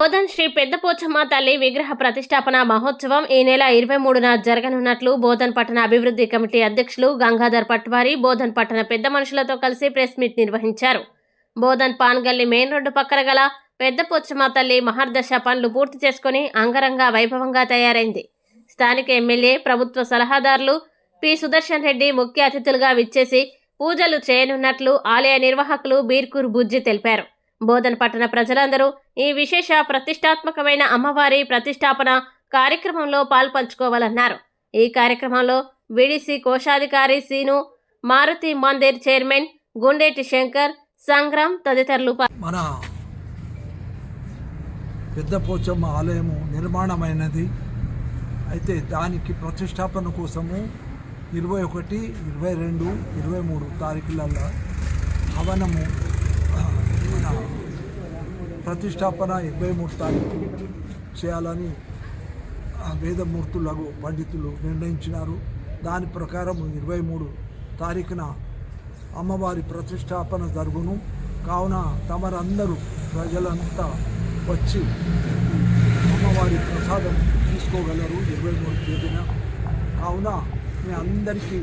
బోధన్ శ్రీ పెద్దపోచమ్మ తల్లి విగ్రహ ప్రతిష్టాపన మహోత్సవం ఈ నెల ఇరవై మూడున జరగనున్నట్లు బోధన్ పట్టణ అభివృద్ధి కమిటీ అధ్యక్షులు గంగాధర్ పట్వారి బోధన్ పట్టణ పెద్ద మనుషులతో కలిసి ప్రెస్ మీట్ నిర్వహించారు. బోధన్ పాన్గల్లి మెయిన్ రోడ్డు పక్కన గల పెద్దపోచమ్మ తల్లి మహర్దశ పనులు పూర్తి చేసుకుని అంగరంగ వైభవంగా తయారైంది. స్థానిక ఎమ్మెల్యే ప్రభుత్వ సలహాదారులు పి సుదర్శన్ రెడ్డి ముఖ్య అతిథులుగా విచ్చేసి పూజలు చేయనున్నట్లు ఆలయ నిర్వాహకులు బీర్కూర్ బుజ్జి తెలిపారు. బోధన పట్టణ ప్రజలందరూ ఈ విశేష ప్రతిష్టాత్మకమైన అమ్మవారి ప్రతిష్టాపన కార్యక్రమంలో పాల్పంచుకోవాలన్నారు. ఈ కార్యక్రమంలో విడిసి కోశాధికారి సీను మారుతి మందిర్ చైర్మన్ గుండేటి శంకర్ సంగ్రామ్ తదితరులు మన పెద్ద పోచమ్మ ఆలయము నిర్మాణమైనది. అయితే దానికి ప్రతిష్టాపన కోసము ఇరవై ఒకటి ఇరవై రెండు ఇరవై మూడు తారీఖులలో హవనము ఆయన ప్రతిష్టాపన ఇరవై మూడు తారీఖు చేయాలని ఆ, వేదమూర్తులకు పండితులు నిర్ణయించినారు. దాని ప్రకారం ఇరవై మూడు తారీఖున అమ్మవారి ప్రతిష్టాపన జరుగును. కావున తమరందరూ ప్రజలంతా వచ్చి అమ్మవారి ప్రసాదం తీసుకోగలరు ఇరవై మూడు తేదీన. కావున మీ అందరికీ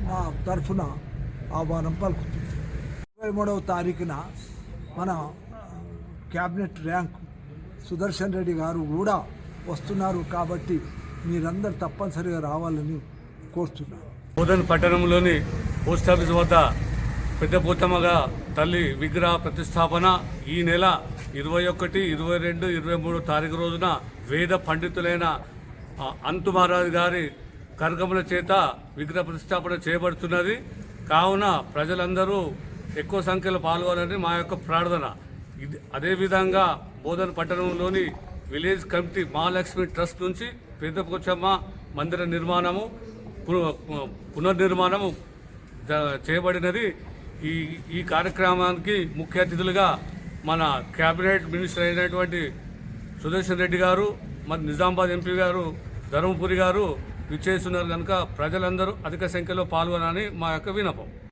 నా తరఫున ఆహ్వానం పలుకుతుంది. ఇరవై మూడవ తారీఖున మన క్యాబినెట్ ర్యాంక్ సుదర్శన్ రెడ్డి గారు కూడా వస్తున్నారు కాబట్టి మీరందరూ తప్పనిసరిగా రావాలని కోరుతున్నాను బోధన్ పట్టణంలోని పోస్ట్ ఆఫీస్ వద్ద పెద్ద పోతమ్మగా తల్లి విగ్రహ ప్రతిష్టాపన ఈ నెల ఇరవై ఒకటి ఇరవై రెండు ఇరవై మూడు తారీఖు రోజున వేద పండితులైన అంతు మహారాజు గారి కర్గముల చేత విగ్రహ ప్రతిష్టాపన చేయబడుతున్నది. కావున ప్రజలందరూ ఎక్కువ సంఖ్యలో పాల్గొనాలని మా యొక్క ప్రార్థన. ఇది అదేవిధంగా బోధన పట్టణంలోని విలేజ్ కమిటీ మహాలక్ష్మి ట్రస్ట్ నుంచి పెద్ద పోచమ్మ మందిర నిర్మాణము పునర్నిర్మాణము చేయబడినది. ఈ ఈ కార్యక్రమానికి ముఖ్య అతిథులుగా మన క్యాబినెట్ మినిస్టర్ అయినటువంటి సుదర్శన్ రెడ్డి గారు మన నిజామాబాద్ ఎంపీ గారు ధర్మపురి గారు విచ్చేస్తున్నారు కనుక ప్రజలందరూ అధిక సంఖ్యలో పాల్గొనాలని మా యొక్క వినపం